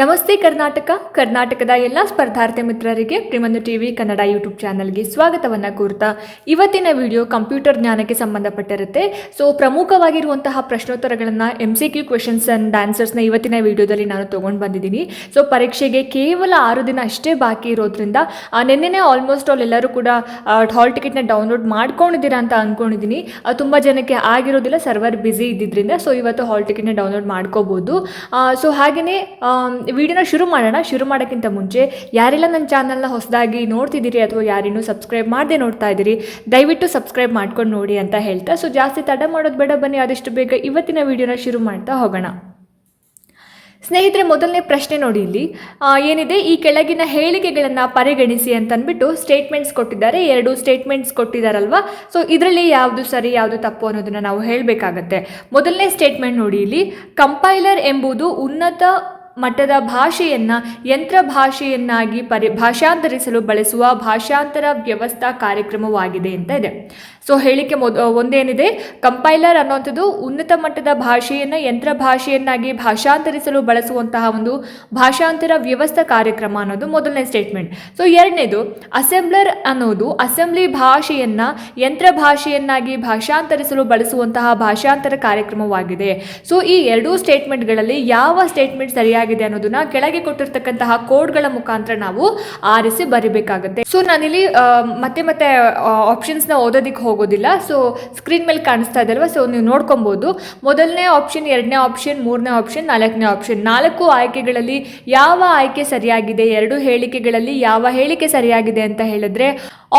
ನಮಸ್ತೆ ಕರ್ನಾಟಕ. ಕರ್ನಾಟಕದ ಎಲ್ಲ ಸ್ಪರ್ಧಾರ್ಥಿ ಮಿತ್ರರಿಗೆ ಪ್ರಿಮಂದು ಟಿವಿ ಕನ್ನಡ ಯೂಟ್ಯೂಬ್ ಚಾನಲ್ಗೆ ಸ್ವಾಗತವನ್ನು ಕೋರ್ತಾ ಇವತ್ತಿನ ವಿಡಿಯೋ ಕಂಪ್ಯೂಟರ್ ಜ್ಞಾನಕ್ಕೆ ಸಂಬಂಧಪಟ್ಟಿರುತ್ತೆ. ಸೊ, ಪ್ರಮುಖವಾಗಿರುವಂತಹ ಪ್ರಶ್ನೋತ್ತರಗಳನ್ನು M C Q questions and ಆನ್ಸರ್ಸ್ನ ಇವತ್ತಿನ ವಿಡಿಯೋದಲ್ಲಿ ನಾನು ತೊಗೊಂಡು ಬಂದಿದ್ದೀನಿ. ಸೊ, ಪರೀಕ್ಷೆಗೆ ಕೇವಲ ಆರು ದಿನ ಅಷ್ಟೇ ಬಾಕಿ ಇರೋದ್ರಿಂದ ನಿನ್ನೆ ನೆನ್ನೆನೇ ಆಲ್ಮೋಸ್ಟ್ ಆಲ್ ಎಲ್ಲರೂ ಕೂಡ ಹಾಲ್ ಟಿಕೆಟ್ನ ಡೌನ್ಲೋಡ್ ಮಾಡ್ಕೊಂಡಿದ್ದೀರಾ ಅಂತ ಅಂದ್ಕೊಂಡಿದ್ದೀನಿ ತುಂಬ ಜನಕ್ಕೆ ಆಗಿರೋದಿಲ್ಲ ಸರ್ವರ್ ಬ್ಯುಸಿ ಇದ್ದಿದ್ದರಿಂದ ಸೊ ಇವತ್ತು ಹಾಲ್ ಟಿಕೆಟ್ನ ಡೌನ್ಲೋಡ್ ಮಾಡ್ಕೋಬೋದು. ಸೊ ಹಾಗೆಯೇ ವಿಡಿಯೋನ ಶುರು ಮಾಡೋಣ. ಶುರು ಮಾಡೋಕ್ಕಿಂತ ಮುಂಚೆ ಯಾರೆಲ್ಲ ನನ್ನ ಚಾನಲ್ನ ಹೊಸದಾಗಿ ನೋಡ್ತಿದ್ದೀರಿ ಅಥವಾ ಯಾರಿನ್ನೂ ಸಬ್ಸ್ಕ್ರೈಬ್ ಮಾಡದೆ ನೋಡ್ತಾ ಇದ್ದೀರಿ, ದಯವಿಟ್ಟು ಸಬ್ಸ್ಕ್ರೈಬ್ ಮಾಡ್ಕೊಂಡು ನೋಡಿ ಅಂತ ಹೇಳ್ತಾ ಸೊ ಜಾಸ್ತಿ ತಡ ಮಾಡೋದು ಬೇಡ ಬನ್ನಿ, ಆದಷ್ಟು ಬೇಗ ಇವತ್ತಿನ ವಿಡಿಯೋನ ಶುರು ಮಾಡ್ತಾ ಹೋಗೋಣ. ಸ್ನೇಹಿತರೆ, ಮೊದಲನೇ ಪ್ರಶ್ನೆ ನೋಡಿ ಇಲ್ಲಿ. ಏನಿದೆ? ಈ ಕೆಳಗಿನ ಹೇಳಿಕೆಗಳನ್ನು ಪರಿಗಣಿಸಿ ಅಂತ ಅಂದ್ಬಿಟ್ಟು ಸ್ಟೇಟ್ಮೆಂಟ್ಸ್ ಕೊಟ್ಟಿದ್ದಾರೆ. ಎರಡು ಸ್ಟೇಟ್ಮೆಂಟ್ಸ್ ಕೊಟ್ಟಿದ್ದಾರಲ್ವಾ? ಸೊ ಇದರಲ್ಲಿ ಯಾವುದು ಸರಿ, ಯಾವುದು ತಪ್ಪು ಅನ್ನೋದನ್ನು ನಾವು ಹೇಳಬೇಕಾಗತ್ತೆ. ಮೊದಲನೇ ಸ್ಟೇಟ್ಮೆಂಟ್ ನೋಡಿ ಇಲ್ಲಿ. ಕಂಪೈಲರ್ ಎಂಬುದು ಉನ್ನತ ಮಟ್ಟದ ಭಾಷೆಯನ್ನು ಯಂತ್ರ ಭಾಷೆಯನ್ನಾಗಿ ಪರಿ, ಭಾಷಾಂತರಿಸಲು ಬಳಸುವ ಭಾಷಾಂತರ ವ್ಯವಸ್ಥಾ ಕಾರ್ಯಕ್ರಮವಾಗಿದೆ ಅಂತ ಇದೆ. ಸೊ ಹೇಳಿಕೆ ಮೊದ ಒಂದೇನಿದೆ ಕಂಪೈಲರ್ ಅನ್ನುವಂಥದ್ದು ಉನ್ನತ ಮಟ್ಟದ ಭಾಷೆಯನ್ನು, ಯಂತ್ರ ಭಾಷೆಯನ್ನಾಗಿ ಭಾಷಾಂತರಿಸಲು ಬಳಸುವಂತಹ ಒಂದು ಭಾಷಾಂತರ ವ್ಯವಸ್ಥಾ ಕಾರ್ಯಕ್ರಮ ಅನ್ನೋದು ಮೊದಲನೇ ಸ್ಟೇಟ್ಮೆಂಟ್ ಸೊ ಎರಡನೇದು ಅಸೆಂಬ್ಲರ್ ಅನ್ನೋದು ಅಸೆಂಬ್ಲಿ ಭಾಷೆಯನ್ನು, ಯಂತ್ರ ಭಾಷೆಯನ್ನಾಗಿ ಭಾಷಾಂತರಿಸಲು ಬಳಸುವಂತಹ ಭಾಷಾಂತರ ಕಾರ್ಯಕ್ರಮವಾಗಿದೆ. ಸೊ ಈ ಎರಡೂ ಸ್ಟೇಟ್ಮೆಂಟ್ಗಳಲ್ಲಿ ಯಾವ ಸ್ಟೇಟ್ಮೆಂಟ್ ಸರಿಯಾಗಿದೆ ಅನ್ನೋದನ್ನ ಕೆಳಗೆ ಕೊಟ್ಟಿರ್ತಕ್ಕಂತಹ ಕೋಡ್ಗಳ ಮುಖಾಂತರ ನಾವು ಆರಿಸಿ ಬರಿಬೇಕಾಗುತ್ತೆ. ಸೊ ನಾನಿಲ್ಲಿ ಮತ್ತೆ ಮತ್ತೆ ಮತ್ತೆ ನ ಓದೋದಿಕ್ಕೆ ಹೋಗೋದಿಲ್ಲ. ಸೊ ಸ್ಕ್ರೀನ್ ಮೇಲೆ ಕಾಣಿಸ್ತಾ ಇದೆ ಅಲ್ವಾ? ಸೊ ನೀವು ನೋಡ್ಕೊಬಹುದು ಮೊದಲನೇ ಆಪ್ಷನ್ ಎರಡನೇ ಆಪ್ಷನ್ ಮೂರನೇ ಆಪ್ಷನ್ ನಾಲ್ಕನೇ ಆಪ್ಷನ್ ನಾಲ್ಕು ಆಯ್ಕೆಗಳಲ್ಲಿ ಯಾವ ಆಯ್ಕೆ ಸರಿಯಾಗಿದೆ, ಎರಡು ಹೇಳಿಕೆಗಳಲ್ಲಿ ಯಾವ ಹೇಳಿಕೆ ಸರಿಯಾಗಿದೆ ಅಂತ ಹೇಳಿದ್ರೆ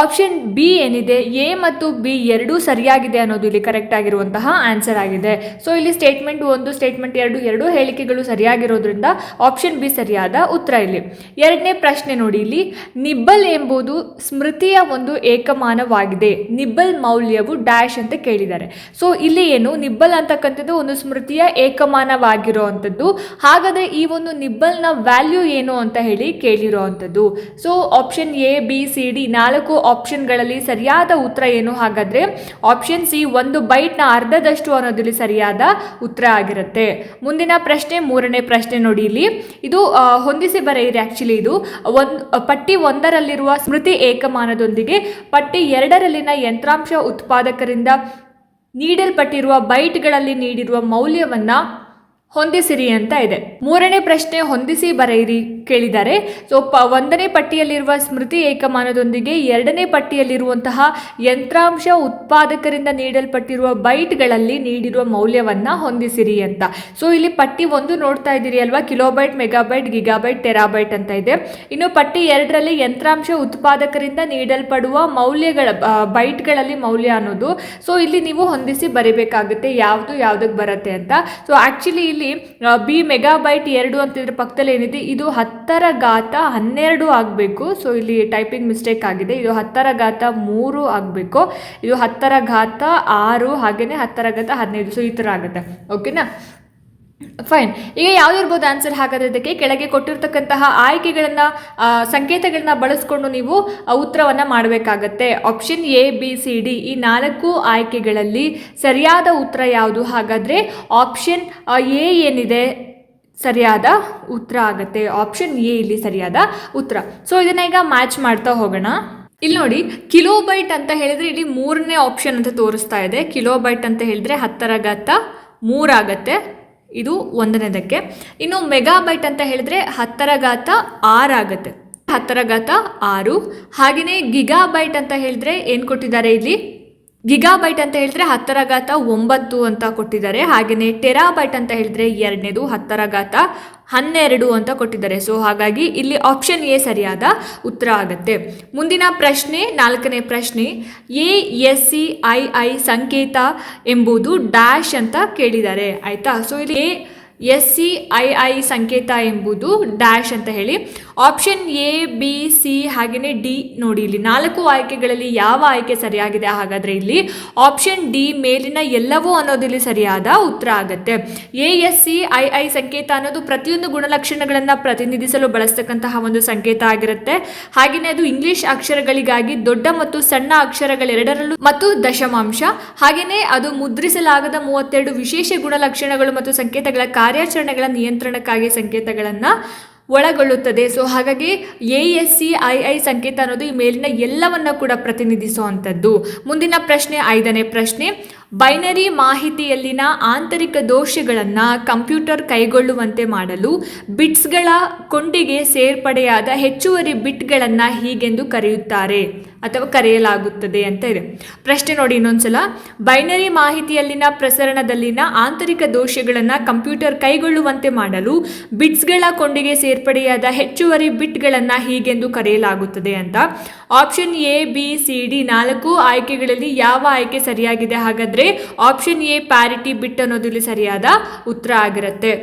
ಆಪ್ಷನ್ ಬಿ ಏನಿದೆ ಎ ಮತ್ತು ಬಿ ಎರಡೂ ಸರಿಯಾಗಿದೆ ಅನ್ನೋದು ಇಲ್ಲಿ ಕರೆಕ್ಟ್ ಆಗಿರುವಂತಹ ಆನ್ಸರ್ ಆಗಿದೆ. ಸೊ ಇಲ್ಲಿ ಸ್ಟೇಟ್ಮೆಂಟ್ ಒಂದು ಸ್ಟೇಟ್ಮೆಂಟ್ ಎರಡು, ಎರಡೂ ಹೇಳಿಕೆಗಳು ಸರಿಯಾಗಿರೋದ್ರಿಂದ ಆಪ್ಷನ್ ಬಿ ಸರಿಯಾದ ಉತ್ತರ ಇಲ್ಲಿ. ಎರಡನೇ ಪ್ರಶ್ನೆ ನೋಡಿ ಇಲ್ಲಿ. ನಿಬ್ಬಲ್ ಎಂಬುದು ಸ್ಮೃತಿಯ ಒಂದು ಏಕಮಾನವಾಗಿದೆ. ನಿಬ್ಬಲ್ ಮೌಲ್ಯವು ಡ್ಯಾಶ್ ಅಂತ ಕೇಳಿದ್ದಾರೆ. ಸೊ ಇಲ್ಲಿ ಏನು? ನಿಬ್ಬಲ್ ಅಂತಕ್ಕಂಥದ್ದು ಒಂದು ಸ್ಮೃತಿಯ ಏಕಮಾನವಾಗಿರುವಂಥದ್ದು. ಹಾಗಾದರೆ ಈ ಒಂದು ನಿಬ್ಬಲ್ನ ವ್ಯಾಲ್ಯೂ ಏನು ಅಂತ ಹೇಳಿ ಕೇಳಿರುವಂಥದ್ದು. So option A B C D ನಾಲ್ಕು ಆಪ್ಷನ್ಗಳಲ್ಲಿ ಸರಿಯಾದ ಉತ್ತರ ಏನು? ಹಾಗಾದರೆ ಆಪ್ಷನ್ ಸಿ ಒಂದು ಬೈಟ್ನ ಅರ್ಧದಷ್ಟು ಅನ್ನೋದಿಲ್ಲಿ ಸರಿಯಾದ ಉತ್ತರ ಆಗಿರುತ್ತೆ. ಮುಂದಿನ ಪ್ರಶ್ನೆ, ಮೂರನೇ ಪ್ರಶ್ನೆ ನೋಡಿ. ಇಲ್ಲಿ. ಇದು ಹೊಂದಿಸಿ ಬರೆಯಿರಿ ಆಕ್ಚುಲಿ ಇದು. ಒಂದು, ಪಟ್ಟಿ ಒಂದರಲ್ಲಿರುವ ಸ್ಮೃತಿ ಏಕಮಾನದೊಂದಿಗೆ, ಪಟ್ಟಿ ಎರಡರಲ್ಲಿನ ಯಂತ್ರಾಂಶ ಉತ್ಪಾದಕರಿಂದ ನೀಡಲ್ಪಟ್ಟಿರುವ ಬೈಟ್ಗಳಲ್ಲಿ ನೀಡಿರುವ ಮೌಲ್ಯವನ್ನ ಹೊಂದಿಸಿರಿ ಅಂತ ಇದೆ. ಮೂರನೇ ಪ್ರಶ್ನೆ ಹೊಂದಿಸಿ ಬರೆಯಿರಿ ಕೇಳಿದ್ದಾರೆ ಸೊ ಒಂದನೇ ಪಟ್ಟಿಯಲ್ಲಿರುವ ಸ್ಮೃತಿ ಏಕಮಾನದೊಂದಿಗೆ ಎರಡನೇ ಪಟ್ಟಿಯಲ್ಲಿರುವಂತಹ ಯಂತ್ರಾಂಶ ಉತ್ಪಾದಕರಿಂದ ನೀಡಲ್ಪಟ್ಟಿರುವ ಬೈಟ್ಗಳಲ್ಲಿ ನೀಡಿರುವ ಮೌಲ್ಯವನ್ನ ಹೊಂದಿಸಿರಿ ಅಂತ. ಸೊ ಇಲ್ಲಿ ಪಟ್ಟಿ ಒಂದು ನೋಡ್ತಾ ಇದ್ದೀರಿ ಅಲ್ವಾ? ಕಿಲೋಬೈಟ್, ಮೆಗಾಬೈಟ್, ಗಿಗಾಬೈಟ್, ಟೆರಾಬೈಟ್ ಅಂತ ಇದೆ. ಇನ್ನು ಪಟ್ಟಿ ಎರಡರಲ್ಲಿ ಯಂತ್ರಾಂಶ ಉತ್ಪಾದಕರಿಂದ ನೀಡಲ್ಪಡುವ ಮೌಲ್ಯಗಳ ಬೈಟ್ಗಳಲ್ಲಿ ಮೌಲ್ಯ ಅನ್ನೋದು. ಸೊ ಇಲ್ಲಿ ನೀವು ಹೊಂದಿಸಿ ಬರಿಬೇಕಾಗುತ್ತೆ ಯಾವುದು ಯಾವುದಕ್ಕೆ ಬರುತ್ತೆ ಅಂತ. ಸೊ ಆ್ಯಕ್ಚುಲಿ ಇಲ್ಲಿ ಬಿ ಮೆಗಾಬೈಟ್ ಎರಡು ಅಂತಿದ್ರೆ ಪಕ್ಕದಲ್ಲಿ ಏನಿದೆ, ಇದು ಹತ್ತರ ಘಾತ ಹನ್ನೆರಡು ಆಗಬೇಕು. ಸೊ ಇಲ್ಲಿ ಟೈಪಿಂಗ್ ಮಿಸ್ಟೇಕ್ ಆಗಿದೆ. ಇದು ಹತ್ತರ ಘಾತ ಮೂರು ಆಗಬೇಕು. ಇದು ಹತ್ತರ ಘಾತ ಆರು ಹಾಗೆಯೇ ಹತ್ತರ ಘಾತ ಹದಿನೈದು. ಸೊ ಈ ಥರ ಆಗುತ್ತೆ. ಓಕೆನಾ ಫೈನ್ ಈಗ ಯಾವ್ದಿರ್ಬೋದು ಆನ್ಸರ್ ಹಾಗಾದ್ರೆ ಇದಕ್ಕೆ ಕೆಳಗೆ ಕೊಟ್ಟಿರ್ತಕ್ಕಂತಹ ಆಯ್ಕೆಗಳನ್ನು ಸಂಕೇತಗಳನ್ನ ಬಳಸ್ಕೊಂಡು ನೀವು ಉತ್ತರವನ್ನು ಮಾಡಬೇಕಾಗತ್ತೆ. Option A B C D ಈ ನಾಲ್ಕು ಆಯ್ಕೆಗಳಲ್ಲಿ ಸರಿಯಾದ ಉತ್ತರ ಯಾವುದು? ಹಾಗಾದ್ರೆ ಆಪ್ಷನ್ ಎ ಏನಿದೆ? ಸರಿಯಾದ ಉತ್ತರ ಆಗತ್ತೆ. ಆಪ್ಷನ್ ಎ ಇಲ್ಲಿ ಸರಿಯಾದ ಉತ್ತರ. ಸೊ ಇದನ್ನ ಈಗ ಮ್ಯಾಚ್ ಮಾಡ್ತಾ ಹೋಗೋಣ. ಇಲ್ಲಿ ನೋಡಿ ಕಿಲೋಬೈಟ್ ಅಂತ ಹೇಳಿದ್ರೆ ಇಲ್ಲಿ ಮೂರನೇ ಆಪ್ಷನ್ ಅಂತ ತೋರಿಸ್ತಾ ಇದೆ. ಕಿಲೋಬೈಟ್ ಅಂತ ಹೇಳಿದ್ರೆ ಹತ್ತರ ಘಾತ ಮೂರಾಗತ್ತೆ ಇದು ಒಂದನೇದಕ್ಕೆ. ಇನ್ನು ಮೆಗಾಬೈಟ್ ಅಂತ ಹೇಳಿದ್ರೆ ಹತ್ತರ ಘಾತ ಆಗುತ್ತೆ ಹತ್ತರ ಘಾತ ಆರು. ಹಾಗೆಯೇ ಗಿಗಾಬೈಟ್ ಅಂತ ಹೇಳಿದ್ರೆ ಏನು ಕೊಟ್ಟಿದ್ದಾರೆ ಇಲ್ಲಿ? ಗಿಗಾಬೈಟ್ ಅಂತ ಹೇಳಿದ್ರೆ ಹತ್ತರ ಘಾತ ಒಂಬತ್ತು ಅಂತ ಕೊಟ್ಟಿದ್ದಾರೆ. ಹಾಗೆಯೇ ಟೆರಾಬೈಟ್ ಅಂತ ಹೇಳಿದ್ರೆ ಎರಡನೇದು ಹತ್ತರ ಘಾತ ಹನ್ನೆರಡು ಅಂತ ಕೊಟ್ಟಿದ್ದಾರೆ. ಸೊ ಹಾಗಾಗಿ ಇಲ್ಲಿ ಆಪ್ಷನ್ ಎ ಸರಿಯಾದ ಉತ್ತರ ಆಗುತ್ತೆ. ಮುಂದಿನ ಪ್ರಶ್ನೆ, ನಾಲ್ಕನೇ ಪ್ರಶ್ನೆ, A S C I I ಸಂಕೇತ ಎಂಬುದು ಡ್ಯಾಶ್ ಅಂತ ಕೇಳಿದ್ದಾರೆ. ಆಯ್ತಾ? ಸೊ ಇಲ್ಲಿ A S C I I ಸಂಕೇತ ಎಂಬುದು ಡ್ಯಾಶ್ ಅಂತ ಹೇಳಿ ಆಪ್ಷನ್ ಎ, ಬಿ, ಸಿ ಹಾಗೆಯೇ ಡಿ ನೋಡಿ ಇಲ್ಲಿ ನಾಲ್ಕು ಆಯ್ಕೆಗಳಲ್ಲಿ ಯಾವ ಆಯ್ಕೆ ಸರಿಯಾಗಿದೆ ಹಾಗಾದರೆ ಇಲ್ಲಿ ಆಪ್ಷನ್ ಡಿ ಮೇಲಿನ ಎಲ್ಲವೂ ಅನ್ನೋದಿಲ್ಲಿ ಸರಿಯಾದ ಉತ್ತರ ಆಗುತ್ತೆ. A, S, C, I I ಸಂಕೇತ ಅನ್ನೋದು ಪ್ರತಿಯೊಂದು ಗುಣಲಕ್ಷಣಗಳನ್ನು ಪ್ರತಿನಿಧಿಸಲು ಬಳಸ್ತಕ್ಕಂತಹ ಒಂದು ಸಂಕೇತ ಆಗಿರುತ್ತೆ. ಹಾಗೆಯೇ ಅದು ಇಂಗ್ಲಿಷ್ ಅಕ್ಷರಗಳಿಗಾಗಿ ದೊಡ್ಡ ಮತ್ತು ಸಣ್ಣ ಅಕ್ಷರಗಳೆರಡರಲ್ಲೂ ಮತ್ತು ದಶಮಾಂಶ. ಹಾಗೆಯೇ ಅದು ಮುದ್ರಿಸಲಾಗದ ಮೂವತ್ತೆರಡು ವಿಶೇಷ ಗುಣಲಕ್ಷಣಗಳು ಮತ್ತು ಸಂಕೇತಗಳ ಕಾರ್ಯ ಕಾರ್ಯಾಚರಣೆಗಳ ನಿಯಂತ್ರಣಕ್ಕಾಗಿ ಸಂಕೇತಗಳನ್ನು ಒಳಗೊಳ್ಳುತ್ತದೆ. ಸೊ ಹಾಗಾಗಿ A S C I I ಸಂಕೇತ ಅನ್ನೋದು ಈ ಮೇಲಿನ ಎಲ್ಲವನ್ನ ಕೂಡ ಪ್ರತಿನಿಧಿಸುವಂಥದ್ದು. ಮುಂದಿನ ಪ್ರಶ್ನೆ, ಐದನೇ ಪ್ರಶ್ನೆ ಬೈನರಿ ಮಾಹಿತಿಯಲ್ಲಿನ ಆಂತರಿಕ ದೋಷಗಳನ್ನು ಕಂಪ್ಯೂಟರ್ ಕೈಗೊಳ್ಳುವಂತೆ ಮಾಡಲು ಬಿಟ್ಸ್ಗಳ ಕೊಂಡಿಗೆ ಸೇರ್ಪಡೆಯಾದ ಹೆಚ್ಚುವರಿ ಬಿಟ್ಗಳನ್ನು ಹೀಗೆಂದು ಕರೆಯುತ್ತಾರೆ ಅಥವಾ ಕರೆಯಲಾಗುತ್ತದೆ ಅಂತ ಇದೆ. ಪ್ರಶ್ನೆ ನೋಡಿ ಇನ್ನೊಂದ್ಸಲ. ಬೈನರಿ ಮಾಹಿತಿಯಲ್ಲಿನ ಪ್ರಸರಣದಲ್ಲಿನ ಆಂತರಿಕ ದೋಷಗಳನ್ನು ಕಂಪ್ಯೂಟರ್ ಕೈಗೊಳ್ಳುವಂತೆ ಮಾಡಲು ಬಿಟ್ಸ್ಗಳ ಕೊಂಡಿಗೆ ಸೇರ್ಪಡೆಯಾದ ಹೆಚ್ಚುವರಿ ಬಿಟ್ಗಳನ್ನು ಹೀಗೆಂದು ಕರೆಯಲಾಗುತ್ತದೆ ಅಂತ. Option A, B, C, D ನಾಲ್ಕು ಆಯ್ಕೆಗಳಲ್ಲಿ ಯಾವ ಆಯ್ಕೆ ಸರಿಯಾಗಿದೆ ಹಾಗಾದ್ರೆ ಆಪ್ಷನ್ ಎ ಪ್ಯಾರಿಟಿ ಬಿಟ್ ಅನ್ನೋದು ಇಲ್ಲಿ ಸರಿಯಾದ ಉತ್ತರ ಆಗಿರುತ್ತೆ.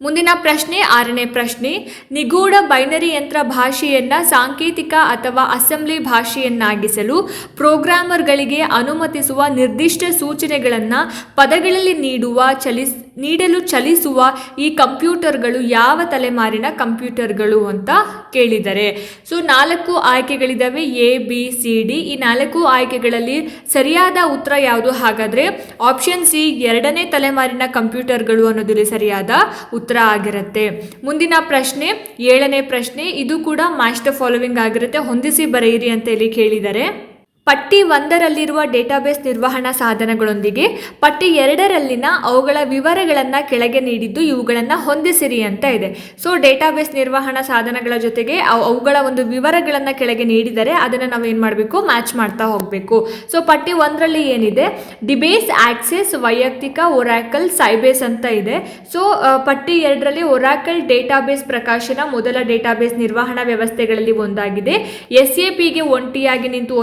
ಮುಂದಿನ ಪ್ರಶ್ನೆ, ಆರನೇ ಪ್ರಶ್ನೆ. ನಿಗೂಢ ಬೈನರಿ ಯಂತ್ರ ಭಾಷೆಯನ್ನು ಸಾಂಕೇತಿಕ ಅಥವಾ ಅಸೆಂಬ್ಲಿ ಭಾಷೆಯನ್ನಾಗಿಸಲು ಪ್ರೋಗ್ರಾಮರ್ಗಳಿಗೆ ಅನುಮತಿಸುವ ನಿರ್ದಿಷ್ಟ ಸೂಚನೆಗಳನ್ನು ಪದಗಳಲ್ಲಿ ನೀಡುವ ಚಲಿಸ್ ನೀಡಲು ಚಲಿಸುವ ಈ ಕಂಪ್ಯೂಟರ್ಗಳು ಯಾವ ತಲೆಮಾರಿನ ಕಂಪ್ಯೂಟರ್ಗಳು ಅಂತ ಕೇಳಿದ್ದಾರೆ ಸೊ, ನಾಲ್ಕು ಆಯ್ಕೆಗಳಿದ್ದಾವೆ ಎ, ಬಿ, ಸಿ, ಡಿ. ಈ ನಾಲ್ಕು ಆಯ್ಕೆಗಳಲ್ಲಿ ಸರಿಯಾದ ಉತ್ತರ ಯಾವುದು? ಹಾಗಾದರೆ ಆಪ್ಷನ್ ಸಿ ಎರಡನೇ ತಲೆಮಾರಿನ ಕಂಪ್ಯೂಟರ್ಗಳು ಅನ್ನೋದಿಲ್ಲಿ ಸರಿಯಾದ ಉತ್ತರ ಆಗಿರುತ್ತೆ. ಮುಂದಿನ ಪ್ರಶ್ನೆ, ಏಳನೇ ಪ್ರಶ್ನೆ, ಇದು ಕೂಡ ಮ್ಯಾಚ್ ಫಾಲೋವಿಂಗ್ ಆಗಿರುತ್ತೆ. ಹೊಂದಿಸಿ ಬರೆಯಿರಿ ಅಂತ ಇಲ್ಲಿ ಕೇಳಿದ್ದಾರೆ ಪಟ್ಟಿ ಒಂದರಲ್ಲಿರುವ ಡೇಟಾಬೇಸ್ ನಿರ್ವಹಣಾ ಸಾಧನಗಳೊಂದಿಗೆ ಪಟ್ಟಿ ಎರಡರಲ್ಲಿನ ಅವುಗಳ ವಿವರಗಳನ್ನು ಕೆಳಗೆ ನೀಡಿದ್ದು ಇವುಗಳನ್ನು ಹೊಂದಿಸಿರಿ ಅಂತ ಇದೆ. ಸೊ ಡೇಟಾಬೇಸ್ ನಿರ್ವಹಣಾ ಸಾಧನಗಳ ಜೊತೆಗೆ ಅವ್- ಅವುಗಳ ಒಂದು ವಿವರಗಳನ್ನು ಕೆಳಗೆ ನೀಡಿದರೆ ಅದನ್ನು ನಾವು ಏನು ಮಾಡಬೇಕು? ಮ್ಯಾಚ್ ಮಾಡ್ತಾ ಹೋಗಬೇಕು. ಸೊ ಪಟ್ಟಿ ಒಂದರಲ್ಲಿ ಏನಿದೆ? ಡಿಬೇಸ್ ಆಕ್ಸೆಸ್ ವೈಯಕ್ತಿಕ ಒರಾಕಲ್ ಸೈಬೇಸ್ ಅಂತ ಇದೆ. ಸೊ ಪಟ್ಟಿ ಎರಡರಲ್ಲಿ ಒರಾಕಲ್ ಡೇಟಾಬೇಸ್ ಪ್ರಕಾಶನ ಮೊದಲ ಡೇಟಾಬೇಸ್ ನಿರ್ವಹಣಾ ವ್ಯವಸ್ಥೆಗಳಲ್ಲಿ ಒಂದಾಗಿದೆ. ಎಸ್ ಎ ಪಿಗೆ ಒಂಟಿಯಾಗಿ ನಿಂತು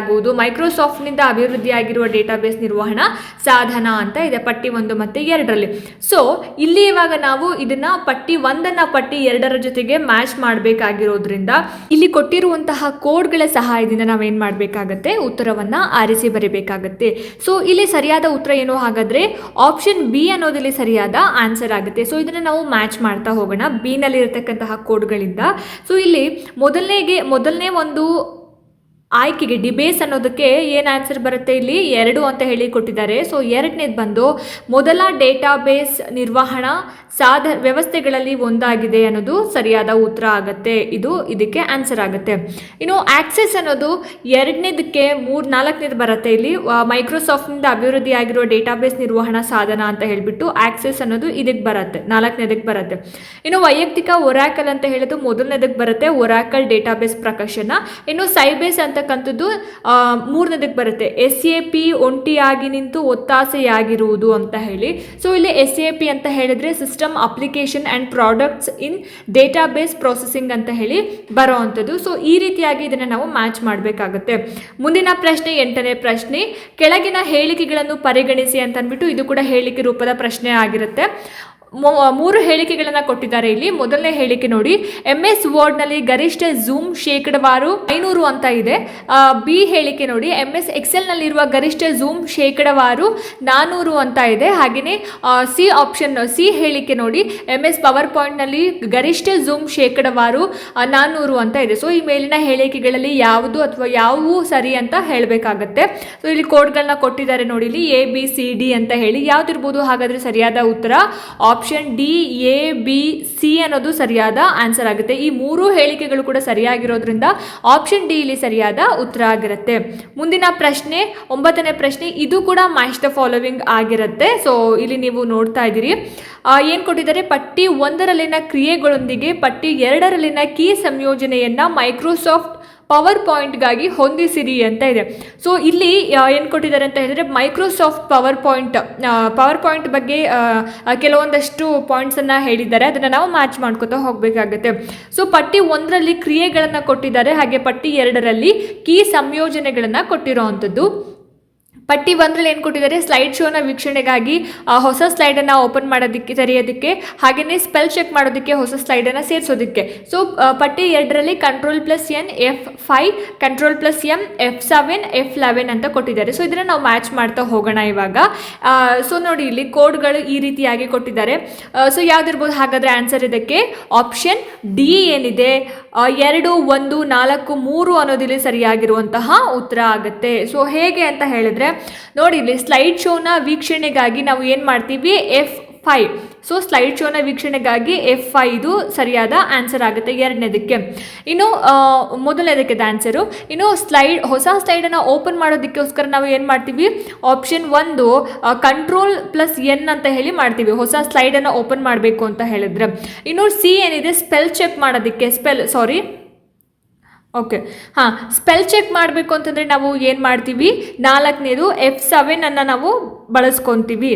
ಒತ್ತಾಸೆಯಾಗುವುದು ಮೈಕ್ರೋಸಾಫ್ಟ್ನಿಂದ ಅಭಿವೃದ್ಧಿಯಾಗಿರುವ ಡೇಟಾಬೇಸ್ ನಿರ್ವಹಣಾ ಸಾಧನ ಅಂತ ಇದೆ, ಪಟ್ಟಿ ಒಂದು ಮತ್ತು ಎರಡರಲ್ಲಿ. ಸೊ ಇಲ್ಲಿ ಇವಾಗ ನಾವು ಇದನ್ನ ಪಟ್ಟಿ ಒಂದನ್ನು ಪಟ್ಟಿ ಎರಡರ ಜೊತೆಗೆ ಮ್ಯಾಚ್ ಮಾಡಬೇಕಾಗಿರೋದ್ರಿಂದ ಇಲ್ಲಿ ಕೊಟ್ಟಿರುವಂತಹ ಕೋಡ್ಗಳ ಸಹಾಯದಿಂದ ನಾವೇನು ಮಾಡಬೇಕಾಗತ್ತೆ? ಉತ್ತರವನ್ನ ಆರಿಸಿ ಬರೀಬೇಕಾಗತ್ತೆ. ಸೊ ಇಲ್ಲಿ ಸರಿಯಾದ ಉತ್ತರ ಏನು ಹಾಗಾದ್ರೆ ಆಪ್ಷನ್ ಬಿ ಅನ್ನೋದಿಲ್ಲಿ ಸರಿಯಾದ ಆನ್ಸರ್ ಆಗುತ್ತೆ. ಸೊ ಇದನ್ನು ನಾವು ಮ್ಯಾಚ್ ಮಾಡ್ತಾ ಹೋಗೋಣ. ಬಿನಲ್ಲಿ ಇರತಕ್ಕಂತಹ ಕೋಡ್ಗಳಿಂದ. ಸೊ ಇಲ್ಲಿ ಮೊದಲನೇಗೆ, ಮೊದಲನೇ ಒಂದು ಆಯ್ಕೆಗೆ ಡಿಬೇಸ್ ಅನ್ನೋದಕ್ಕೆ ಏನು ಆನ್ಸರ್ ಬರುತ್ತೆ ಇಲ್ಲಿ? ಎರಡು ಅಂತ ಹೇಳಿ ಕೊಟ್ಟಿದ್ದಾರೆ. ಸೊ ಎರಡನೇದು ಬಂದು ಮೊದಲ ಡೇಟಾಬೇಸ್ ನಿರ್ವಹಣಾ ಸಾಧ, ವ್ಯವಸ್ಥೆಗಳಲ್ಲಿ ಒಂದಾಗಿದೆ ಅನ್ನೋದು ಸರಿಯಾದ ಉತ್ತರ ಆಗುತ್ತೆ. ಇದು ಇದಕ್ಕೆ ಆನ್ಸರ್ ಆಗುತ್ತೆ. ಇನ್ನು ಆಕ್ಸೆಸ್ ಅನ್ನೋದು ಎರಡನೇದಕ್ಕೆ ಮೂರು, ನಾಲ್ಕನೇದು ಬರುತ್ತೆ ಇಲ್ಲಿ. ಮೈಕ್ರೋಸಾಫ್ಟ್ನಿಂದ ಅಭಿವೃದ್ಧಿ ಆಗಿರೋ ಡೇಟಾಬೇಸ್ ನಿರ್ವಹಣಾ ಸಾಧನ ಅಂತ ಹೇಳಿಬಿಟ್ಟು ಆಕ್ಸೆಸ್ ಅನ್ನೋದು ಇದಕ್ಕೆ ಬರುತ್ತೆ. ನಾಲ್ಕನೇದಕ್ಕೆ ಬರುತ್ತೆ. ಇನ್ನು ವೈಯಕ್ತಿಕ ಒರಾಕಲ್ ಅಂತ ಹೇಳೋದು ಮೊದಲನೇದಕ್ಕೆ ಬರುತ್ತೆ. ಒರಾಕಲ್ ಡೇಟಾಬೇಸ್ ಪ್ರಕಾಶನ. ಇನ್ನು ಸೈಬೇಸ್ ಅಂತಕ್ಕಂಥದ್ದು ಮೂರನೇದಕ್ಕೆ ಬರುತ್ತೆ. ಎಸ್ ಎ ಪಿ ಒಂಟಿಯಾಗಿ ನಿಂತು ಒತ್ತಾಸೆಯಾಗಿರುವುದು ಅಂತ ಹೇಳಿ. ಸೊ ಇಲ್ಲಿ ಎಸ್ ಎ ಪಿ ಅಂತ ಹೇಳಿದ್ರೆ system application and products in database processing ಅಂತ ಹೇಳಿ ಬರೋ ಅಂಥದ್ದು ಸೊ ಈ ರೀತಿಯಾಗಿ ಇದನ್ನು ನಾವು ಮ್ಯಾಚ್ ಮಾಡಬೇಕಾಗುತ್ತೆ. ಮುಂದಿನ ಪ್ರಶ್ನೆ, ಎಂಟನೇ ಪ್ರಶ್ನೆ. ಕೆಳಗಿನ ಹೇಳಿಕೆಗಳನ್ನು ಪರಿಗಣಿಸಿ ಅಂತ ಅಂದ್ಬಿಟ್ಟು ಇದು ಕೂಡ ಹೇಳಿಕೆ ರೂಪದ ಪ್ರಶ್ನೆ ಆಗಿರುತ್ತೆ. ಮೂರು ಹೇಳಿಕೆಗಳನ್ನು ಕೊಟ್ಟಿದ್ದಾರೆ ಇಲ್ಲಿ. ಮೊದಲನೇ ಹೇಳಿಕೆ ನೋಡಿ ಎಂ ಎಸ್ ವರ್ಡ್ನಲ್ಲಿ ಗರಿಷ್ಠ ಝೂಮ್ ಶೇಕಡವಾರು ಐನೂರು ಅಂತ ಇದೆ. ಬಿ ಹೇಳಿಕೆ ನೋಡಿ ಎಂ ಎಸ್ ಎಕ್ಸೆಲ್ನಲ್ಲಿರುವ ಗರಿಷ್ಠ ಝೂಮ್ ಶೇಕಡವಾರು ನಾನ್ನೂರು ಅಂತ ಇದೆ. ಹಾಗೆಯೇ ಸಿ ಆಪ್ಷನ್ ಸಿ ಹೇಳಿಕೆ ನೋಡಿ ಎಂ ಎಸ್ ಪವರ್ ಪಾಯಿಂಟ್ನಲ್ಲಿ ಗರಿಷ್ಠ ಝೂಮ್ ಶೇಕಡವಾರು ನಾನ್ನೂರು ಅಂತ ಇದೆ. ಸೊ ಈ ಮೇಲಿನ ಹೇಳಿಕೆಗಳಲ್ಲಿ ಯಾವುದು ಅಥವಾ ಯಾವುವು ಸರಿ ಅಂತ ಹೇಳಬೇಕಾಗತ್ತೆ. ಸೊ ಇಲ್ಲಿ ಕೋಡ್ಗಳನ್ನ ಕೊಟ್ಟಿದ್ದಾರೆ ನೋಡಿ, ಇಲ್ಲಿ ಎ ಬಿ ಸಿ ಡಿ ಅಂತ ಹೇಳಿ. ಯಾವ್ದಿರ್ಬೋದು ಹಾಗಾದ್ರೆ ಸರಿಯಾದ ಉತ್ತರ option D A B C ಅನ್ನೋದು ಸರಿಯಾದ ಆನ್ಸರ್ ಆಗುತ್ತೆ. ಈ ಮೂರು ಹೇಳಿಕೆಗಳು ಕೂಡ ಸರಿಯಾಗಿರೋದ್ರಿಂದ ಆಪ್ಷನ್ ಡಿ ಇಲ್ಲಿ ಸರಿಯಾದ ಉತ್ತರ ಆಗಿರುತ್ತೆ. ಮುಂದಿನ ಪ್ರಶ್ನೆ, ಒಂಬತ್ತನೇ ಪ್ರಶ್ನೆ, ಇದು ಕೂಡ ಮ್ಯಾಸ್ಟ್ ಫಾಲೋವಿಂಗ್ ಆಗಿರುತ್ತೆ. ಸೊ ಇಲ್ಲಿ ನೀವು ನೋಡ್ತಾ ಇದ್ದೀರಿ. ಏನು ಕೊಟ್ಟಿದ್ದಾರೆ? ಪಟ್ಟಿ ಒಂದರಲ್ಲಿನ ಕ್ರಿಯೆಗಳೊಂದಿಗೆ ಪಟ್ಟಿ ಎರಡರಲ್ಲಿನ ಕೀ ಸಂಯೋಜನೆಯನ್ನು ಮೈಕ್ರೋಸಾಫ್ಟ್ ಪವರ್ ಪಾಯಿಂಟ್ಗಾಗಿ ಹೊಂದಿಸಿರಿ ಅಂತ ಇದೆ. ಸೊ ಇಲ್ಲಿ ಏನು ಕೊಟ್ಟಿದ್ದಾರೆ ಅಂತ ಹೇಳಿದ್ರೆ Microsoft power point power point ಬಗ್ಗೆ ಕೆಲವೊಂದಷ್ಟು ಪಾಯಿಂಟ್ಸನ್ನು ಹೇಳಿದ್ದಾರೆ. ಅದನ್ನು ನಾವು ಮ್ಯಾಚ್ ಮಾಡ್ಕೊತಾ ಹೋಗಬೇಕಾಗುತ್ತೆ. ಸೊ ಪಟ್ಟಿ ಒಂದರಲ್ಲಿ ಕ್ರಿಯೆಗಳನ್ನು ಕೊಟ್ಟಿದ್ದಾರೆ. ಹಾಗೆ ಪಟ್ಟಿ ಎರಡರಲ್ಲಿ ಕೀ ಸಂಯೋಜನೆಗಳನ್ನು ಕೊಟ್ಟಿರೋ ಅಂಥದ್ದು ಪಟ್ಟಿ ಒಂದರಲ್ಲಿ ಏನು ಕೊಟ್ಟಿದ್ದಾರೆ? ಸ್ಲೈಡ್ ಶೋನ ವೀಕ್ಷಣೆಗಾಗಿ ಹೊಸ ಸ್ಲೈಡನ್ನು ಓಪನ್ ಮಾಡೋದಕ್ಕೆ, ತೆರೆಯೋದಕ್ಕೆ ಹಾಗೆಯೇ ಸ್ಪೆಲ್ ಚೆಕ್ ಮಾಡೋದಕ್ಕೆ ಹೊಸ ಸ್ಲೈಡನ್ನು ಸೇರಿಸೋದಕ್ಕೆ. ಸೊ ಪಟ್ಟಿ ಎರಡರಲ್ಲಿ control plus N F five control plus M F seven F eleven ಅಂತ ಕೊಟ್ಟಿದ್ದಾರೆ. ಸೊ ಇದನ್ನು ನಾವು ಮ್ಯಾಚ್ ಮಾಡ್ತಾ ಹೋಗೋಣ ಇವಾಗ. ಸೊ ನೋಡಿ ಇಲ್ಲಿ ಕೋಡ್ಗಳು ಈ ರೀತಿಯಾಗಿ ಕೊಟ್ಟಿದ್ದಾರೆ. ಸೊ ಯಾವ್ದಿರ್ಬೋದು? ಹಾಗಾದರೆ ಆನ್ಸರ್ ಇದಕ್ಕೆ. ಆಪ್ಷನ್ ಡಿ ಏನಿದೆ? ಎರಡು, ಒಂದು, ನಾಲ್ಕು, ಮೂರು ಅನ್ನೋದಿಲ್ಲಿ ಸರಿಯಾಗಿರುವಂತಹ ಉತ್ತರ ಆಗುತ್ತೆ. ಸೊ ಹೇಗೆ ಅಂತ ಹೇಳಿದ್ರೆ ನೋಡಿ ಇಲ್ಲಿ ಸ್ಲೈಡ್ ಶೋನ ವೀಕ್ಷಣೆಗಾಗಿ ನಾವು ಏನು ಮಾಡ್ತೀವಿ? ಎಫ್ ಫೈ ಸೊ ಸ್ಲೈಡ್ ಶೋನ ವೀಕ್ಷಣೆಗಾಗಿ ಎಫ್ ಫೈ ಇದು ಸರಿಯಾದ ಆನ್ಸರ್ ಆಗುತ್ತೆ ಎರಡನೇದಕ್ಕೆ. ಇನ್ನು ಮೊದಲನೇದಕ್ಕೆ ಆನ್ಸರು ಇನ್ನು ಸ್ಲೈಡ್ ಹೊಸ ಸ್ಲೈಡನ್ನು ಓಪನ್ ಮಾಡೋದಕ್ಕೋಸ್ಕರ ನಾವು ಏನು ಮಾಡ್ತೀವಿ? ಆಪ್ಷನ್ ಒಂದು ಕಂಟ್ರೋಲ್ ಪ್ಲಸ್ ಎನ್ ಅಂತ ಹೇಳಿ ಮಾಡ್ತೀವಿ. ಹೊಸ ಸ್ಲೈಡನ್ನು ಓಪನ್ ಮಾಡಬೇಕು ಅಂತ ಹೇಳಿದ್ರೆ. ಇನ್ನು ಸಿ ಏನಿದೆ? ಸ್ಪೆಲ್ ಚೆಕ್ ಮಾಡೋದಕ್ಕೆ. ಸ್ಪೆಲ್ ಸಾರಿ ಓಕೆ ಹಾಂ ಸ್ಪೆಲ್ ಚೆಕ್ ಮಾಡಬೇಕು ಅಂತಂದರೆ ನಾವು ಏನು ಮಾಡ್ತೀವಿ? ನಾಲ್ಕನೇದು ಎಫ್ ಸೆವೆನನ್ನು ನಾವು ಬಳಸ್ಕೊತೀವಿ.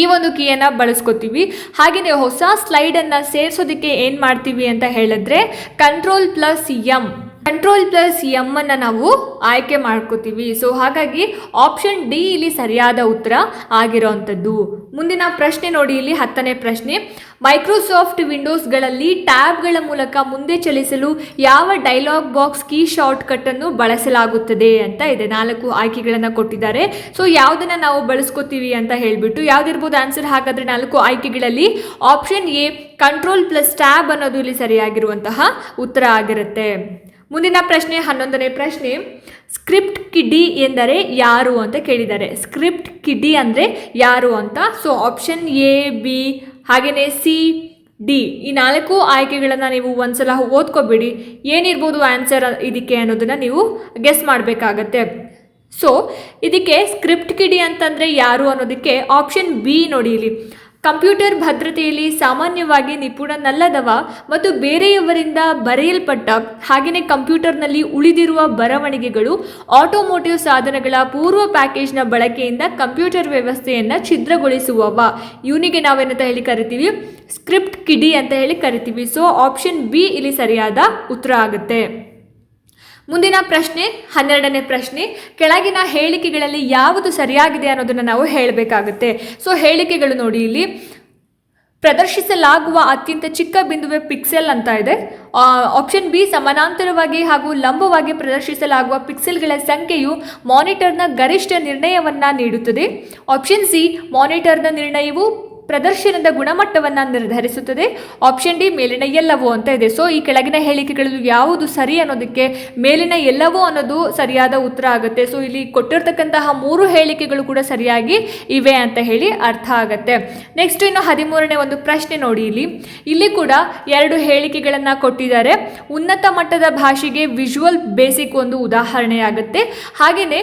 ಈ ಒಂದು ಕೀಯನ್ನು ಬಳಸ್ಕೊತೀವಿ. ಹಾಗೆಯೇ ಹೊಸ ಸ್ಲೈಡನ್ನು ಸೇರಿಸೋದಕ್ಕೆ ಏನು ಮಾಡ್ತೀವಿ ಅಂತ ಹೇಳಿದ್ರೆ control plus M control plus M ಅನ್ನು ನಾವು ಆಯ್ಕೆ ಮಾಡ್ಕೋತೀವಿ. ಸೊ ಹಾಗಾಗಿ ಆಪ್ಷನ್ ಡಿ ಇಲ್ಲಿ ಸರಿಯಾದ ಉತ್ತರ ಆಗಿರೋವಂಥದ್ದು ಮುಂದಿನ ಪ್ರಶ್ನೆ ನೋಡಿ, ಇಲ್ಲಿ ಹತ್ತನೇ ಪ್ರಶ್ನೆ. ಮೈಕ್ರೋಸಾಫ್ಟ್ ವಿಂಡೋಸ್ಗಳಲ್ಲಿ ಟ್ಯಾಬ್ಗಳ ಮೂಲಕ ಮುಂದೆ ಚಲಿಸಲು ಯಾವ dialog box key shortcut ಅನ್ನು ಬಳಸಲಾಗುತ್ತದೆ ಅಂತ ಇದೆ. ನಾಲ್ಕು ಆಯ್ಕೆಗಳನ್ನು ಕೊಟ್ಟಿದ್ದಾರೆ. ಸೊ ಯಾವುದನ್ನು ನಾವು ಬಳಸ್ಕೋತೀವಿ ಅಂತ ಹೇಳಿಬಿಟ್ಟು ಯಾವ್ದಿರ್ಬೋದು ಆನ್ಸರ್ ಹಾಗಾದರೆ ನಾಲ್ಕು ಆಯ್ಕೆಗಳಲ್ಲಿ option A control plus tab ಅನ್ನೋದು ಇಲ್ಲಿ ಸರಿಯಾಗಿರುವಂತಹ ಉತ್ತರ ಆಗಿರುತ್ತೆ. ಮುಂದಿನ ಪ್ರಶ್ನೆ, ಹನ್ನೊಂದನೇ ಪ್ರಶ್ನೆ. ಸ್ಕ್ರಿಪ್ಟ್ ಕಿಡಿ ಎಂದರೆ ಯಾರು ಅಂತ ಕೇಳಿದ್ದಾರೆ. ಸ್ಕ್ರಿಪ್ಟ್ ಕಿಡಿ ಅಂದರೆ ಯಾರು ಅಂತ? ಸೊ ಆಪ್ಷನ್ ಎ ಬಿ ಹಾಗೆಯೇ ಸಿ ಡಿ ಈ ನಾಲ್ಕು ಆಯ್ಕೆಗಳನ್ನು ನೀವು ಒಂದ್ಸಲ ಓದ್ಕೋಬೇಡಿ. ಏನಿರ್ಬೋದು ಆನ್ಸರ್ ಇದಕ್ಕೆ ಅನ್ನೋದನ್ನು ನೀವು ಗೆಸ್ ಮಾಡಬೇಕಾಗತ್ತೆ. ಸೊ ಇದಕ್ಕೆ ಸ್ಕ್ರಿಪ್ಟ್ ಕಿಡಿ ಅಂತಂದರೆ ಯಾರು ಅನ್ನೋದಕ್ಕೆ ಆಪ್ಷನ್ ಬಿ ನೋಡಿ ಇಲ್ಲಿ. ಕಂಪ್ಯೂಟರ್ ಭದ್ರತೆಯಲ್ಲಿ ಸಾಮಾನ್ಯವಾಗಿ ನಿಪುಣನಲ್ಲದವ ಮತ್ತು ಬೇರೆಯವರಿಂದ ಬರೆಯಲ್ಪಟ್ಟ ಹಾಗೆಯೇ ಕಂಪ್ಯೂಟರ್ನಲ್ಲಿ ಉಳಿದಿರುವ ಬರವಣಿಗೆಗಳು ಆಟೋಮೋಟಿವ್ ಸಾಧನಗಳ ಪೂರ್ವ ಪ್ಯಾಕೇಜ್ನ ಬಳಕೆಯಿಂದ ಕಂಪ್ಯೂಟರ್ ವ್ಯವಸ್ಥೆಯನ್ನು ಛಿದ್ರಗೊಳಿಸುವವ. ಇವನಿಗೆ ನಾವೇನಂತ ಹೇಳಿ ಕರಿತೀವಿ? ಸ್ಕ್ರಿಪ್ಟ್ ಕಿಡಿ ಅಂತ ಹೇಳಿ ಕರಿತೀವಿ. ಸೊ ಆಪ್ಷನ್ ಬಿ ಇಲ್ಲಿ ಸರಿಯಾದ ಉತ್ತರ ಆಗುತ್ತೆ. ಮುಂದಿನ ಪ್ರಶ್ನೆ, ಹನ್ನೆರಡನೇ ಪ್ರಶ್ನೆ, ಕೆಳಗಿನ ಹೇಳಿಕೆಗಳಲ್ಲಿ ಯಾವುದು ಸರಿಯಾಗಿದೆ ಅನ್ನೋದನ್ನು ನಾವು ಹೇಳಬೇಕಾಗುತ್ತೆ. ಸೊ ಹೇಳಿಕೆಗಳು ನೋಡಿ ಇಲ್ಲಿ. ಪ್ರದರ್ಶಿಸಲಾಗುವ ಅತ್ಯಂತ ಚಿಕ್ಕ ಬಿಂದುವೆ ಪಿಕ್ಸೆಲ್ ಅಂತ ಇದೆ. ಆಪ್ಷನ್ ಬಿ ಸಮಾನಾಂತರವಾಗಿ ಹಾಗೂ ಲಂಬವಾಗಿ ಪ್ರದರ್ಶಿಸಲಾಗುವ ಪಿಕ್ಸೆಲ್ಗಳ ಸಂಖ್ಯೆಯು ಮಾನಿಟರ್ನ ಗರಿಷ್ಠ ನಿರ್ಣಯವನ್ನು ನೀಡುತ್ತದೆ. ಆಪ್ಷನ್ ಸಿ ಮಾನಿಟರ್ನ ನಿರ್ಣಯವು ಪ್ರದರ್ಶನದ ಗುಣಮಟ್ಟವನ್ನು ನಿರ್ಧರಿಸುತ್ತದೆ. ಆಪ್ಷನ್ ಡಿ ಮೇಲಿನ ಎಲ್ಲವೂ ಅಂತ ಇದೆ. ಸೊ ಈ ಕೆಳಗಿನ ಹೇಳಿಕೆಗಳು ಯಾವುದು ಸರಿ ಅನ್ನೋದಕ್ಕೆ ಮೇಲಿನ ಎಲ್ಲವೂ ಅನ್ನೋದು ಸರಿಯಾದ ಉತ್ತರ ಆಗುತ್ತೆ. ಸೊ ಇಲ್ಲಿ ಕೊಟ್ಟಿರ್ತಕ್ಕಂತಹ ಮೂರು ಹೇಳಿಕೆಗಳು ಕೂಡ ಸರಿಯಾಗಿ ಇವೆ ಅಂತ ಹೇಳಿ ಅರ್ಥ ಆಗುತ್ತೆ. ನೆಕ್ಸ್ಟ್ ಇನ್ನು ಹದಿಮೂರನೇ ಒಂದು ಪ್ರಶ್ನೆ ನೋಡಿ ಇಲ್ಲಿ. ಇಲ್ಲಿ ಕೂಡ ಎರಡು ಹೇಳಿಕೆಗಳನ್ನು ಕೊಟ್ಟಿದ್ದಾರೆ. ಉನ್ನತ ಮಟ್ಟದ ಭಾಷೆಗೆ ವಿಜುವಲ್ ಬೇಸಿಕ್ ಒಂದು ಉದಾಹರಣೆಯಾಗುತ್ತೆ ಹಾಗೆಯೇ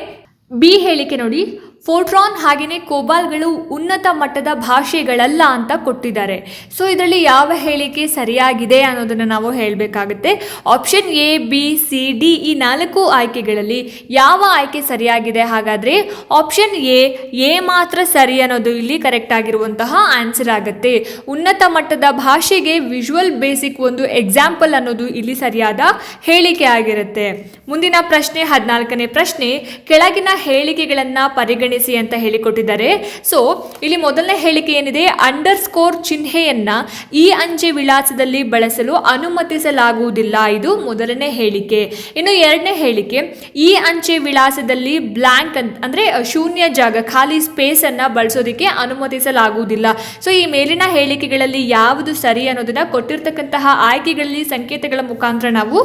ಬಿ ಹೇಳಿಕೆ ನೋಡಿ. ಫೋಟ್ರಾನ್ ಹಾಗೆಯೇ ಕೋಬಾಲ್ಗಳು ಉನ್ನತ ಮಟ್ಟದ ಭಾಷೆಗಳಲ್ಲ ಅಂತ ಕೊಟ್ಟಿದ್ದಾರೆ. ಸೊ, ಇದರಲ್ಲಿ ಯಾವ ಹೇಳಿಕೆ ಸರಿಯಾಗಿದೆ ಅನ್ನೋದನ್ನು ನಾವು ಹೇಳಬೇಕಾಗುತ್ತೆ. Option A, B, C, D ಈ ನಾಲ್ಕು ಆಯ್ಕೆಗಳಲ್ಲಿ ಯಾವ ಆಯ್ಕೆ ಸರಿಯಾಗಿದೆ? ಹಾಗಾದರೆ ಆಪ್ಷನ್ ಎ ಎ ಮಾತ್ರ ಸರಿ ಅನ್ನೋದು ಇಲ್ಲಿ ಕರೆಕ್ಟ್ ಆಗಿರುವಂತಹ ಆನ್ಸರ್ ಆಗುತ್ತೆ. ಉನ್ನತ ಮಟ್ಟದ ಭಾಷೆಗೆ ವಿಜುವಲ್ ಬೇಸಿಕ್ ಒಂದು ಎಕ್ಸಾಂಪಲ್ ಅನ್ನೋದು ಇಲ್ಲಿ ಸರಿಯಾದ ಹೇಳಿಕೆ ಆಗಿರುತ್ತೆ. ಮುಂದಿನ ಪ್ರಶ್ನೆ, ಹದಿನಾಲ್ಕನೇ ಪ್ರಶ್ನೆ, ಕೆಳಗಿನ ಹೇಳಿಕೆಗಳನ್ನು ಪರಿಗಣಿಸಿ ಅಂತ ಹೇಳಿಕೊಟ್ಟಿದ್ದಾರೆ. ಸೊ ಇಲ್ಲಿ ಮೊದಲನೇ ಹೇಳಿಕೆ ಏನಿದೆ? ಅಂಡರ್ ಸ್ಕೋರ್ ಚಿಹ್ನೆಯನ್ನ ಈ ಅಂಚೆ ವಿಳಾಸದಲ್ಲಿ ಬಳಸಲು ಅನುಮತಿಸಲಾಗುವುದಿಲ್ಲ. ಇದು ಮೊದಲನೇ ಹೇಳಿಕೆ. ಇನ್ನು ಎರಡನೇ ಹೇಳಿಕೆ, ಈ ಅಂಚೆ ವಿಳಾಸದಲ್ಲಿ ಬ್ಲ್ಯಾಂಕ್ ಅಂತ, ಅಂದ್ರೆ ಶೂನ್ಯ ಜಾಗ, ಖಾಲಿ ಸ್ಪೇಸ್ ಅನ್ನ ಬಳಸೋದಕ್ಕೆ ಅನುಮತಿಸಲಾಗುವುದಿಲ್ಲ. ಸೊ ಈ ಮೇಲಿನ ಹೇಳಿಕೆಗಳಲ್ಲಿ ಯಾವುದು ಸರಿ ಅನ್ನೋದನ್ನ ಕೊಟ್ಟಿರ್ತಕ್ಕಂತಹ ಆಯ್ಕೆಗಳಲ್ಲಿ ಸಂಕೇತಗಳ ಮುಖಾಂತರ ನಾವು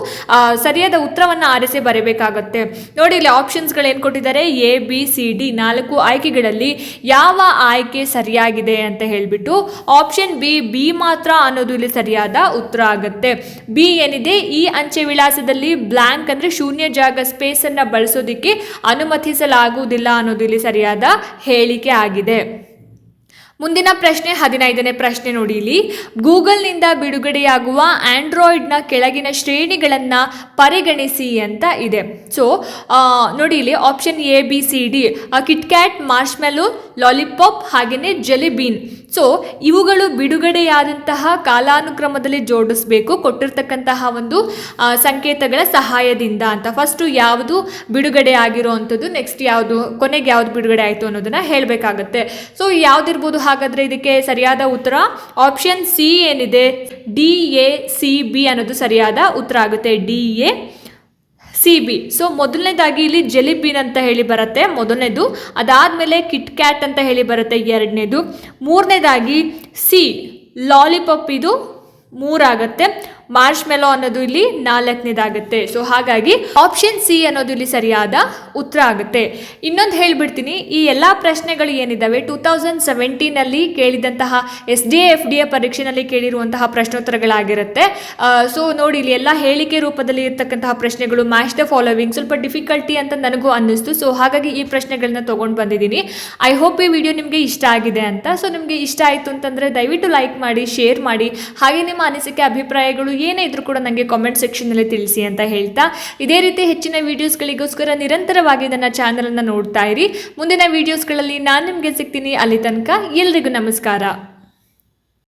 ಸರಿಯಾದ ಉತ್ತರವನ್ನು ಆರಿಸಿ ಬರಬೇಕಾಗತ್ತೆ. ನೋಡಿ, ಇಲ್ಲಿ ಆಪ್ಷನ್ಸ್ಗಳು ಏನು ಕೊಟ್ಟಿದ್ದಾರೆ? ಎ ಬಿ ಸಿ ಡಿ ನಾಲ್ಕು ಆಯ್ಕೆಗಳಲ್ಲಿ ಯಾವ ಆಯ್ಕೆ ಸರಿಯಾಗಿದೆ ಅಂತ ಹೇಳಿಬಿಟ್ಟು ಆಪ್ಷನ್ ಬಿ ಬಿ ಮಾತ್ರ ಅನ್ನೋದು ಇಲ್ಲಿ ಸರಿಯಾದ ಉತ್ತರ ಆಗುತ್ತೆ. ಬಿ ಏನಿದೆ, ಈ ಅಂಚೆ ವಿಳಾಸದಲ್ಲಿ ಬ್ಲಾಂಕ್ ಅಂದ್ರೆ ಶೂನ್ಯ ಜಾಗ ಸ್ಪೇಸ್ ಅನ್ನ ಬಳಸೋದಿಕ್ಕೆ ಅನುಮತಿಸಲಾಗುವುದಿಲ್ಲ ಅನ್ನೋದು ಇಲ್ಲಿ ಸರಿಯಾದ ಹೇಳಿಕೆ ಆಗಿದೆ. ಮುಂದಿನ ಪ್ರಶ್ನೆ, ಹದಿನೈದನೇ ಪ್ರಶ್ನೆ ನೋಡಿ ಇಲ್ಲಿ ಗೂಗಲ್ನಿಂದ ಬಿಡುಗಡೆಯಾಗುವ ಆಂಡ್ರಾಯ್ಡ್ನ ಕೆಳಗಿನ ಶ್ರೇಣಿಗಳನ್ನು ಪರಿಗಣಿಸಿ ಅಂತ ಇದೆ. ಸೊ ನೋಡಿ ಇಲ್ಲಿ option A B C D KitKat Marshmallow Lollipop ಹಾಗೆಯೇ ಜೆಲಿಬೀನ್ ಸೊ ಇವುಗಳು ಬಿಡುಗಡೆಯಾದಂತಹ ಕಾಲಾನುಕ್ರಮದಲ್ಲಿ ಜೋಡಿಸಬೇಕು, ಕೊಟ್ಟಿರ್ತಕ್ಕಂತಹ ಒಂದು ಸಂಕೇತಗಳ ಸಹಾಯದಿಂದ ಅಂತ. ಫಸ್ಟು ಯಾವುದು ಬಿಡುಗಡೆ ಆಗಿರೋ ಅಂಥದ್ದು ನೆಕ್ಸ್ಟ್ ಯಾವುದು, ಕೊನೆಗೆ ಯಾವುದು ಬಿಡುಗಡೆ ಆಯಿತು ಅನ್ನೋದನ್ನು ಹೇಳಬೇಕಾಗತ್ತೆ. ಸೊ ಯಾವುದಿರ್ಬೋದು ಹಾಗಾದರೆ ಇದಕ್ಕೆ ಸರಿಯಾದ ಉತ್ತರ? ಆಪ್ಷನ್ ಸಿ ಏನಿದೆ? ಡಿ ಎ ಸಿ ಬಿ ಅನ್ನೋದು ಸರಿಯಾದ ಉತ್ತರ ಆಗುತ್ತೆ. D A C B so ಮೊದಲನೇದಾಗಿ ಇಲ್ಲಿ ಜೆಲಿಬೀನ್ ಅಂತ ಹೇಳಿ ಬರುತ್ತೆ. ಮೊದಲನೇದು. ಅದಾದಮೇಲೆ ಕಿಟ್ ಕ್ಯಾಟ್ ಅಂತ ಹೇಳಿ ಬರುತ್ತೆ ಎರಡನೇದು. ಮೂರನೇದಾಗಿ ಸಿ ಲಾಲಿಪಾಪ್ ಇದು ಮೂರಾಗತ್ತೆ. ಮಾರ್ಚ್ ಮೆಲೋ ಅನ್ನೋದು ಇಲ್ಲಿ ನಾಲ್ಕನೇದಾಗುತ್ತೆ. ಸೊ ಹಾಗಾಗಿ ಆಪ್ಷನ್ ಸಿ ಅನ್ನೋದು ಇಲ್ಲಿ ಸರಿಯಾದ ಉತ್ತರ ಆಗುತ್ತೆ. ಇನ್ನೊಂದು ಹೇಳ್ಬಿಡ್ತೀನಿ, ಈ ಎಲ್ಲ ಪ್ರಶ್ನೆಗಳು ಏನಿದ್ದಾವೆ ಟೂ ತೌಸಂಡ್ ಸೆವೆಂಟೀನಲ್ಲಿ ಕೇಳಿದಂತಹ S D F D A ಪರೀಕ್ಷೆನಲ್ಲಿ ಕೇಳಿರುವಂತಹ ಪ್ರಶ್ನೋತ್ತರಗಳಾಗಿರುತ್ತೆ. ಸೊ ನೋಡಿ, ಇಲ್ಲಿ ಎಲ್ಲ ಹೇಳಿಕೆ ರೂಪದಲ್ಲಿ ಇರತಕ್ಕಂತಹ ಪ್ರಶ್ನೆಗಳು ಮ್ಯಾಚ್ ದ ಫಾಲೋವಿಂಗ್ ಸ್ವಲ್ಪ ಡಿಫಿಕಲ್ಟಿ ಅಂತ ನನಗೂ ಅನ್ನಿಸ್ತು. ಸೊ ಹಾಗಾಗಿ ಈ ಪ್ರಶ್ನೆಗಳನ್ನ ತೊಗೊಂಡು ಬಂದಿದ್ದೀನಿ. ಐ ಹೋಪ್ ಈ ವಿಡಿಯೋ ನಿಮಗೆ ಇಷ್ಟ ಆಗಿದೆ ಅಂತ. ಸೊ ನಿಮಗೆ ಇಷ್ಟ ಆಯಿತು ಅಂತಂದರೆ ದಯವಿಟ್ಟು ಲೈಕ್ ಮಾಡಿ ಶೇರ್ ಮಾಡಿ. ಹಾಗೆ ನಿಮ್ಮ ಅನಿಸಿಕೆ, ಅಭಿಪ್ರಾಯಗಳು ಏನೇ ಇದ್ರೂ ಕೂಡ ನನಗೆ ಕಾಮೆಂಟ್ ಸೆಕ್ಷನಲ್ಲಿ ತಿಳಿಸಿ ಅಂತ ಹೇಳ್ತಾ, ಇದೇ ರೀತಿ ಹೆಚ್ಚಿನ ವೀಡಿಯೋಸ್ಗಳಿಗೋಸ್ಕರ ನಿರಂತರವಾಗಿ ನನ್ನ ಚಾನಲನ್ನು ನೋಡ್ತಾ ಇರಿ. ಮುಂದಿನ ವೀಡಿಯೋಸ್ಗಳಲ್ಲಿ ನಾನು ನಿಮಗೆ ಸಿಗ್ತೀನಿ ಅಲ್ಲಿ ತನಕ ಎಲ್ರಿಗೂ ನಮಸ್ಕಾರ.